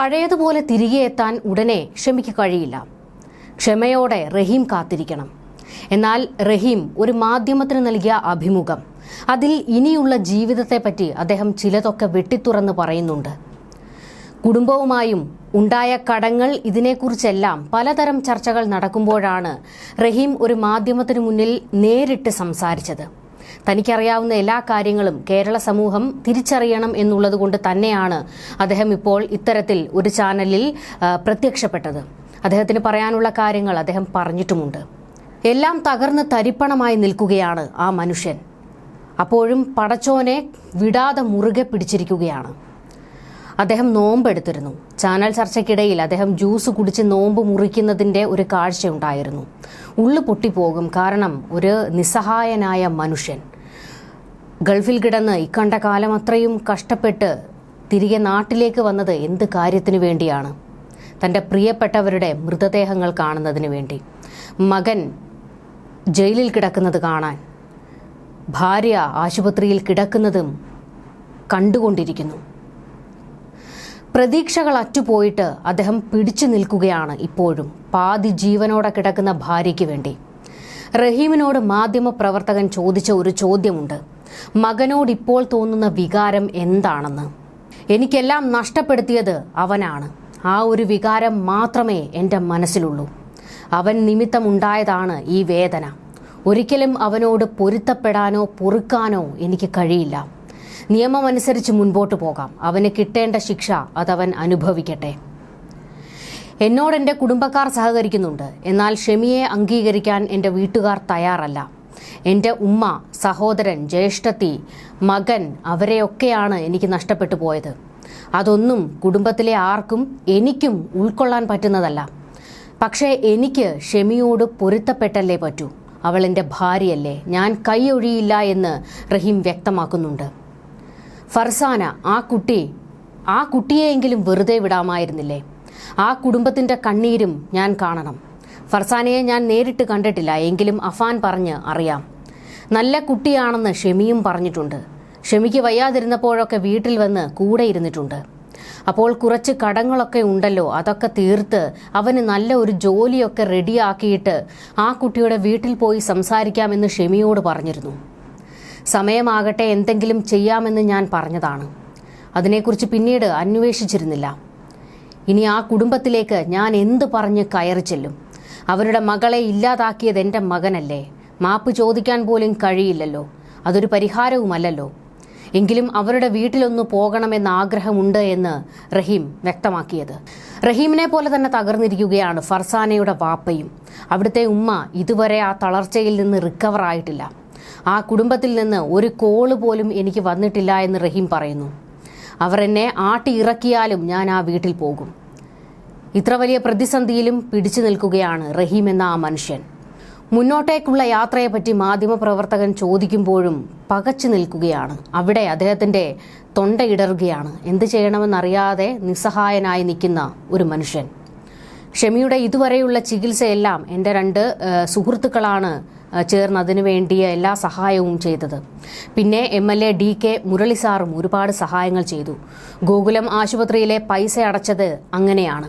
പഴയതുപോലെ തിരികെ എത്താൻ ഉടനെ ക്ഷമിക്ക് കഴിയില്ല. ക്ഷമയോടെ റഹീം കാത്തിരിക്കണം. എന്നാൽ റഹീം ഒരു മാധ്യമത്തിന് നൽകിയ അഭിമുഖം. അതിൽ ഇനിയുള്ള ജീവിതത്തെപ്പറ്റി അദ്ദേഹം ചിലതൊക്കെ വെട്ടിത്തുറന്ന് പറയുന്നുണ്ട്. കുടുംബവുമായും ഉണ്ടായ കടങ്ങൾ ഇതിനെക്കുറിച്ചെല്ലാം പലതരം ചർച്ചകൾ നടക്കുമ്പോഴാണ് റഹീം ഒരു മാധ്യമത്തിനു മുന്നിൽ നേരിട്ട് സംസാരിച്ചത്. തനിക്കറിയാവുന്ന എല്ലാ കാര്യങ്ങളും കേരള സമൂഹം തിരിച്ചറിയണം എന്നുള്ളതുകൊണ്ട് തന്നെയാണ് അദ്ദേഹം ഇപ്പോൾ ഇത്തരത്തിൽ ഒരു ചാനലിൽ പ്രത്യക്ഷപ്പെട്ടത്. അദ്ദേഹത്തിന് പറയാനുള്ള കാര്യങ്ങൾ അദ്ദേഹം പറഞ്ഞിട്ടുമുണ്ട്. എല്ലാം തകർന്ന് തരിപ്പണമായി നിൽക്കുകയാണ് ആ മനുഷ്യൻ. അപ്പോഴും പടച്ചോനെ വിടാതെ മുറുകെ പിടിച്ചിരിക്കുകയാണ്. അദ്ദേഹം നോമ്പെടുത്തിരുന്നു. ചാനൽ ചർച്ചയ്ക്കിടയിൽ അദ്ദേഹം ജ്യൂസ് കുടിച്ച് നോമ്പ് മുറിക്കുന്നതിന്റെ ഒരു കാഴ്ചയുണ്ടായിരുന്നു. ഉള്ളു പൊട്ടിപ്പോകും കാരണം ഒരു നിസ്സഹായനായ മനുഷ്യൻ. ഗൾഫിൽ കിടന്ന് ഇക്കണ്ട കാലം അത്രയും കഷ്ടപ്പെട്ട് തിരികെ നാട്ടിലേക്ക് വന്നത് എന്ത് കാര്യത്തിനു വേണ്ടിയാണ്? തന്റെ പ്രിയപ്പെട്ടവരുടെ മൃതദേഹങ്ങൾ കാണുന്നതിന് വേണ്ടി. മകൻ ജയിലിൽ കിടക്കുന്നത് കാണാൻ. ഭാര്യ ആശുപത്രിയിൽ കിടക്കുന്നതും കണ്ടുകൊണ്ടിരിക്കുന്നു. പ്രതീക്ഷകൾ അറ്റുപോയിട്ട് അദ്ദേഹം പിടിച്ചു നിൽക്കുകയാണ് ഇപ്പോഴും. പാതി ജീവനോടെ കിടക്കുന്ന ഭാര്യയ്ക്ക് വേണ്ടി. റഹീമിനോട് മാധ്യമ പ്രവർത്തകൻ ചോദിച്ച ഒരു ചോദ്യമുണ്ട്. മകനോട് ഇപ്പോൾ തോന്നുന്ന വികാരം എന്താണെന്ന്. എനിക്കെല്ലാം നഷ്ടപ്പെടുത്തിയത് അവനാണ്. ആ ഒരു വികാരം മാത്രമേ എന്റെ മനസ്സിലുള്ളൂ. അവൻ നിമിത്തമുണ്ടായതാണ് ഈ വേദന. ഒരിക്കലും അവനോട് പൊരുത്തപ്പെടാനോ പൊറുക്കാനോ എനിക്ക് കഴിയില്ല. നിയമമനുസരിച്ച് മുൻപോട്ട് പോകാം. അവന് കിട്ടേണ്ട ശിക്ഷ അതവൻ അനുഭവിക്കട്ടെ. എന്നോട് എന്റെ കുടുംബക്കാർ സഹകരിക്കുന്നുണ്ട്. എന്നാൽ ഷെമിയെ അംഗീകരിക്കാൻ എന്റെ വീട്ടുകാർ തയ്യാറല്ല. എന്റെ ഉമ്മ സഹോദരൻ ജ്യേഷ്ഠത്തി മകൻ അവരെയൊക്കെയാണ് എനിക്ക് നഷ്ടപ്പെട്ടു പോയത്. അതൊന്നും കുടുംബത്തിലെ ആർക്കും എനിക്കും ഉൾക്കൊള്ളാൻ പറ്റുന്നതല്ല. പക്ഷേ എനിക്ക് ഷെമിയോട് പൊരുത്തപ്പെട്ടല്ലേ പറ്റൂ. അവൾ എന്റെ ഭാര്യയല്ലേ. ഞാൻ കൈയൊഴിയില്ല എന്ന് റഹീം വ്യക്തമാക്കുന്നുണ്ട്. ഫർസാന ആ കുട്ടി ആ കുട്ടിയെയെങ്കിലും വെറുതെ വിടാമായിരുന്നില്ലേ? ആ കുടുംബത്തിന്റെ കണ്ണീരും ഞാൻ കാണണം. ഫർസാനയെ ഞാൻ നേരിട്ട് കണ്ടിട്ടില്ല എങ്കിലും അഫാൻ പറഞ്ഞ് അറിയാം. നല്ല കുട്ടിയാണെന്ന് ഷെമിയും പറഞ്ഞിട്ടുണ്ട്. ഷെമിക്ക് വയ്യാതിരുന്നപ്പോഴൊക്കെ വീട്ടിൽ വന്ന് കൂടെ ഇരുന്നിട്ടുണ്ട്. അപ്പോൾ കുറച്ച് കടങ്ങളൊക്കെ ഉണ്ടല്ലോ അതൊക്കെ തീർത്ത് അവന് നല്ല ഒരു ജോലിയൊക്കെ റെഡിയാക്കിയിട്ട് ആ കുട്ടിയുടെ വീട്ടിൽ പോയി സംസാരിക്കാമെന്ന് ഷെമിയോട് പറഞ്ഞിരുന്നു. സമയമാകട്ടെ എന്തെങ്കിലും ചെയ്യാമെന്ന് ഞാൻ പറഞ്ഞതാണ്. അതിനെക്കുറിച്ച് പിന്നീട് അന്വേഷിച്ചിരുന്നില്ല. ഇനി ആ കുടുംബത്തിലേക്ക് ഞാൻ എന്ത് പറഞ്ഞ് കയറി ചെല്ലും? അവരുടെ മകളെ ഇല്ലാതാക്കിയത് എന്റെ മകനല്ലേ? മാപ്പ് ചോദിക്കാൻ പോലും കഴിയില്ലല്ലോ. അതൊരു പരിഹാരവുമല്ലല്ലോ. എങ്കിലും അവരുടെ വീട്ടിലൊന്ന് പോകണമെന്ന ആഗ്രഹമുണ്ട് എന്ന് റഹീം വ്യക്തമാക്കിയത്. റഹീമിനെ പോലെ തന്നെ തകർന്നിരിക്കുകയാണ് ഫർസാനയുടെ വാപ്പയും. അവിടുത്തെ ഉമ്മ ഇതുവരെ ആ തളർച്ചയിൽ നിന്ന് റിക്കവർ ആയിട്ടില്ല ആ കുടുംബത്തിൽ നിന്ന് ഒരു കോൾ പോലും എനിക്ക് വന്നിട്ടില്ല എന്ന് റഹീം പറയുന്നു. അവർ എന്നെ ആട്ടി ഇറക്കിയാലും ഞാൻ ആ വീട്ടിൽ പോകും. ഇത്ര വലിയ പ്രതിസന്ധിയിലും പിടിച്ചു നിൽക്കുകയാണ് റഹീം എന്ന ആ മനുഷ്യൻ. മുന്നോട്ടേക്കുള്ള യാത്രയെപ്പറ്റി മാധ്യമപ്രവർത്തകൻ ചോദിക്കുമ്പോഴും പകച്ചു നിൽക്കുകയാണ്. അവിടെ അദ്ദേഹത്തിന്റെ തൊണ്ടയിടറുകയാണ് എന്ത് ചെയ്യണമെന്നറിയാതെ നിസ്സഹായനായി നിൽക്കുന്ന ഒരു മനുഷ്യൻ. ഷമിയുടെ ഇതുവരെയുള്ള ചികിത്സയെല്ലാം എന്റെ രണ്ട് സുഹൃത്തുക്കളാണ് ചേർന്ന് അതിനു വേണ്ടിയ എല്ലാ സഹായവും ചെയ്തത്. പിന്നെ M L A D K Murali സാറും ഒരുപാട് സഹായങ്ങൾ ചെയ്തു. ഗോകുലം ആശുപത്രിയിലെ പൈസ അടച്ചത് അങ്ങനെയാണ്.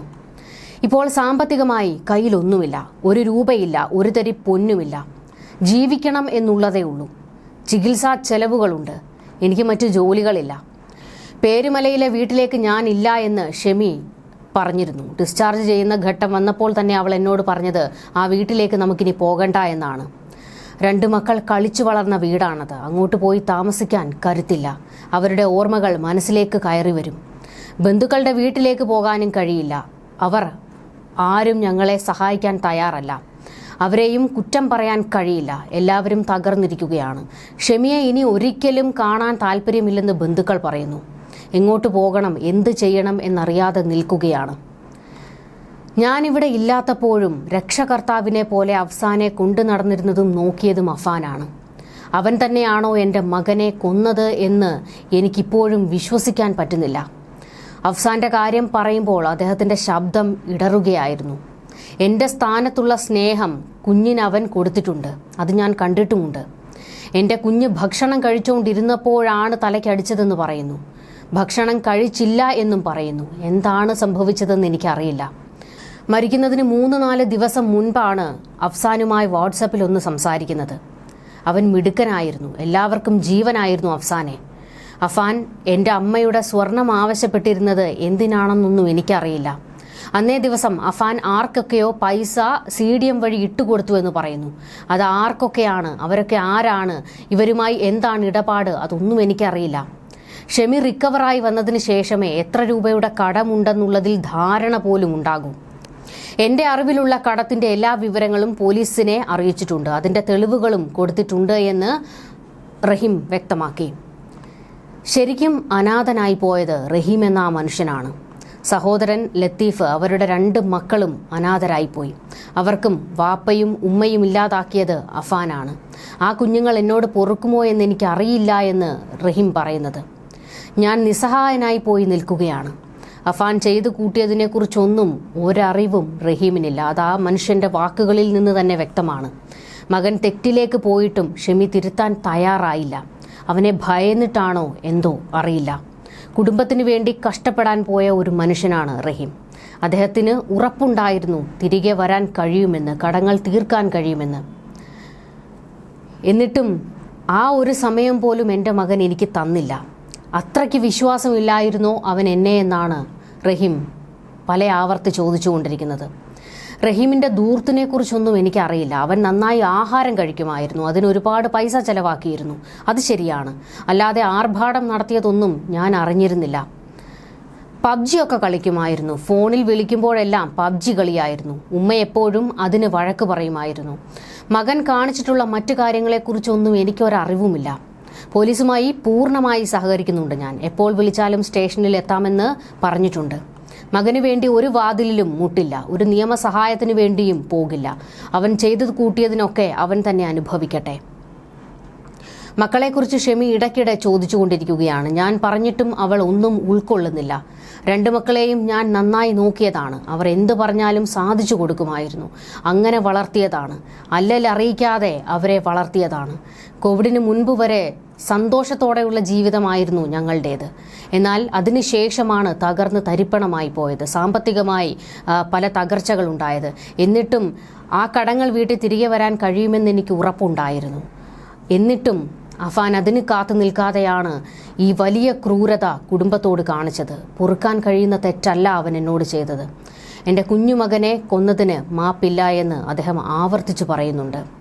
ഇപ്പോൾ സാമ്പത്തികമായി കയ്യിലൊന്നുമില്ല ഒരു രൂപയില്ല ഒരു തരി പൊന്നുമില്ല. ജീവിക്കണം എന്നുള്ളതേ ഉള്ളൂ. ചികിത്സാ ചെലവുകളുണ്ട് എനിക്ക് മറ്റു ജോലികളില്ല. പേരുമലയിലെ വീട്ടിലേക്ക് ഞാനില്ല എന്ന് ഷെമി പറഞ്ഞിരുന്നു. ഡിസ്ചാർജ് ചെയ്യുന്ന ഘട്ടം വന്നപ്പോൾ തന്നെ അവൾ എന്നോട് പറഞ്ഞത് ആ വീട്ടിലേക്ക് നമുക്കിനി പോകണ്ട എന്നാണ്. രണ്ട് മക്കൾ കളിച്ചു വളർന്ന വീടാണത്. അങ്ങോട്ട് പോയി താമസിക്കാൻ കരുത്തില്ല. അവരുടെ ഓർമ്മകൾ മനസ്സിലേക്ക് കയറി വരും. ബന്ധുക്കളുടെ വീട്ടിലേക്ക് പോകാനും കഴിയില്ല. അവർ ആരും ഞങ്ങളെ സഹായിക്കാൻ തയ്യാറല്ല. അവരെയും കുറ്റം പറയാൻ കഴിയില്ല. എല്ലാവരും തകർന്നിരിക്കുകയാണ്. ഷെമിയെ ഇനി ഒരിക്കലും കാണാൻ താല്പര്യമില്ലെന്ന് ബന്ധുക്കൾ പറയുന്നു. എങ്ങോട്ട് പോകണം എന്ത് ചെയ്യണം എന്നറിയാതെ നിൽക്കുകയാണ്. ഞാനിവിടെ ഇല്ലാത്തപ്പോഴും രക്ഷകർത്താവിനെ പോലെ അഫ്സാനെ കൊണ്ടു നടന്നിരുന്നതും നോക്കിയതും അഫാനാണ്. അവൻ തന്നെയാണോ എന്റെ മകനെ കൊന്നത് എന്ന് എനിക്കിപ്പോഴും വിശ്വസിക്കാൻ പറ്റുന്നില്ല. അഫ്സാന്റെ കാര്യം പറയുമ്പോൾ അദ്ദേഹത്തിന്റെ ശബ്ദം ഇടറുകയായിരുന്നു. എന്റെ സ്ഥാനത്തുള്ള സ്നേഹം കുഞ്ഞിന് അവൻ കൊടുത്തിട്ടുണ്ട്. അത് ഞാൻ കണ്ടിട്ടുമുണ്ട്. എന്റെ കുഞ്ഞ് ഭക്ഷണം കഴിച്ചുകൊണ്ടിരുന്നപ്പോഴാണ് തലയ്ക്കടിച്ചതെന്ന് പറയുന്നു. ഭക്ഷണം കഴിച്ചില്ല എന്നും പറയുന്നു. എന്താണ് സംഭവിച്ചതെന്ന് എനിക്കറിയില്ല. മരിക്കുന്നതിന് മൂന്ന് നാല് ദിവസം മുൻപാണ് അഫ്സാനുമായി വാട്സപ്പിൽ ഒന്ന് സംസാരിക്കുന്നത്. അവൻ മിടുക്കനായിരുന്നു. എല്ലാവർക്കും ജീവനായിരുന്നു അഫ്സാനെ. അഫാൻ എന്റെ അമ്മയുടെ സ്വർണം ആവശ്യപ്പെട്ടിരുന്നത് എന്തിനാണെന്നൊന്നും എനിക്കറിയില്ല. അന്നേ ദിവസം അഫാൻ ആർക്കൊക്കെയോ പൈസ സി ഡി എം വഴി ഇട്ടുകൊടുത്തു എന്ന് പറയുന്നു. അത് ആർക്കൊക്കെയാണ്? അവരൊക്കെ ആരാണ്? ഇവരുമായി എന്താണ് ഇടപാട്? അതൊന്നും എനിക്കറിയില്ല. ഷെമി റിക്കവറായി വന്നതിന് ശേഷമേ എത്ര രൂപയുടെ കടമുണ്ടെന്നുള്ളതിൽ ധാരണ പോലും ഉണ്ടാകും. എന്റെ അറിവിലുള്ള കടത്തിന്റെ എല്ലാ വിവരങ്ങളും പോലീസിനെ അറിയിച്ചിട്ടുണ്ട്. അതിന്റെ തെളിവുകളും കൊടുത്തിട്ടുണ്ട് എന്ന് റഹീം വ്യക്തമാക്കി. ശരിക്കും അനാഥനായി പോയത് റഹീം എന്ന മനുഷ്യനാണ്. സഹോദരൻ ലത്തീഫ് അവരുടെ രണ്ട് മക്കളും അനാഥരായിപ്പോയി അവർക്കും വാപ്പയും ഉമ്മയും ഇല്ലാതാക്കിയത് അഫാനാണ്. ആ കുഞ്ഞുങ്ങൾ എന്നോട് പൊറുക്കുമോ എന്ന് എനിക്കറിയില്ല എന്ന് റഹീം പറയുന്നത്. ഞാൻ നിസ്സഹായനായി പോയി നിൽക്കുകയാണ്. അഫാൻ ചെയ്തു കൂട്ടിയതിനെക്കുറിച്ചൊന്നും ഒരറിവും റഹീമിനില്ല. അത് ആ മനുഷ്യന്റെ വാക്കുകളിൽ നിന്ന് തന്നെ വ്യക്തമാണ്. മകൻ തെറ്റിലേക്ക് പോയിട്ടും ഷെമി തിരുത്താൻ തയ്യാറായില്ല. അവനെ ഭയന്നിട്ടാണോ എന്തോ അറിയില്ല. കുടുംബത്തിന് വേണ്ടി കഷ്ടപ്പെടാൻ പോയ ഒരു മനുഷ്യനാണ് റഹീം. അദ്ദേഹത്തിന് ഉറപ്പുണ്ടായിരുന്നു തിരികെ വരാൻ കഴിയുമെന്ന് കടങ്ങൾ തീർക്കാൻ കഴിയുമെന്ന്. എന്നിട്ടും ആ ഒരു സമയം പോലും എന്റെ മകൻ എനിക്ക് തന്നില്ല. അത്രയ്ക്ക് വിശ്വാസമില്ലായിരുന്നോ അവൻ എന്നെ എന്നാണ് റഹീം പല ആവർത്തി ചോദിച്ചുകൊണ്ടിരിക്കുന്നത്. റഹീമിന്റെ ദൂർത്തിനെക്കുറിച്ചൊന്നും എനിക്കറിയില്ല. അവൻ നന്നായി ആഹാരം കഴിക്കുമായിരുന്നു. അതിന് ഒരുപാട് പൈസ ചെലവാക്കിയിരുന്നു. അത് ശരിയാണ്. അല്ലാതെ ആർഭാടം നടത്തിയതൊന്നും ഞാൻ അറിഞ്ഞിരുന്നില്ല. പബ്ജി ഒക്കെ കളിക്കുമായിരുന്നു. ഫോണിൽ വിളിക്കുമ്പോഴെല്ലാം പബ്ജി കളിയായിരുന്നു. ഉമ്മ എപ്പോഴും അതിന് വഴക്ക് പറയുമായിരുന്നു. മകൻ കാണിച്ചിട്ടുള്ള മറ്റു കാര്യങ്ങളെക്കുറിച്ചൊന്നും എനിക്കൊരറിവുമില്ല. പോലീസുമായി പൂർണമായി സഹകരിക്കുന്നുണ്ട് ഞാൻ. എപ്പോൾ വിളിച്ചാലും സ്റ്റേഷനിൽ എത്താമെന്ന് പറഞ്ഞിട്ടുണ്ട്. മകന് വേണ്ടി ഒരു വാതിലിലും മുട്ടില്ല. ഒരു നിയമസഹായത്തിന് വേണ്ടിയും പോകില്ല. അവൻ ചെയ്തത് കൂട്ടിയതിനൊക്കെ അവൻ തന്നെ അനുഭവിക്കട്ടെ. മക്കളെക്കുറിച്ച് ഷെമി ഇടയ്ക്കിടെ ചോദിച്ചുകൊണ്ടിരിക്കുകയാണ്. ഞാൻ പറഞ്ഞിട്ടും അവൾ ഒന്നും ഉൾക്കൊള്ളുന്നില്ല. രണ്ട് മക്കളെയും ഞാൻ നന്നായി നോക്കിയതാണ്. അവർ എന്ത് പറഞ്ഞാലും സാധിച്ചു കൊടുക്കുമായിരുന്നു. അങ്ങനെ വളർത്തിയതാണ്. അല്ലൽ അറിയിക്കാതെ അവരെ വളർത്തിയതാണ്. കോവിഡിന് മുൻപ് വരെ സന്തോഷത്തോടെയുള്ള ജീവിതമായിരുന്നു ഞങ്ങളുടേത്. എന്നാൽ അതിനുശേഷമാണ് തകർന്ന് തരിപ്പണമായി പോയത്. സാമ്പത്തികമായി പല തകർച്ചകളുണ്ടായത് എന്നിട്ടും ആ കടങ്ങൾ വീട്ടിൽ തിരികെ വരാൻ കഴിയുമെന്ന് എനിക്ക് ഉറപ്പുണ്ടായിരുന്നു. എന്നിട്ടും അഫാൻ അതിന് കാത്തു നിൽക്കാതെയാണ് ഈ വലിയ ക്രൂരത കുടുംബത്തോട് കാണിച്ചത്. പൊറുക്കാൻ കഴിയുന്ന തെറ്റല്ല അവൻ എന്നോട് ചെയ്തത്. എന്റെ കുഞ്ഞുമകനെ കൊന്നതിന് മാപ്പില്ല എന്ന് അദ്ദേഹം ആവർത്തിച്ചു പറയുന്നുണ്ട്.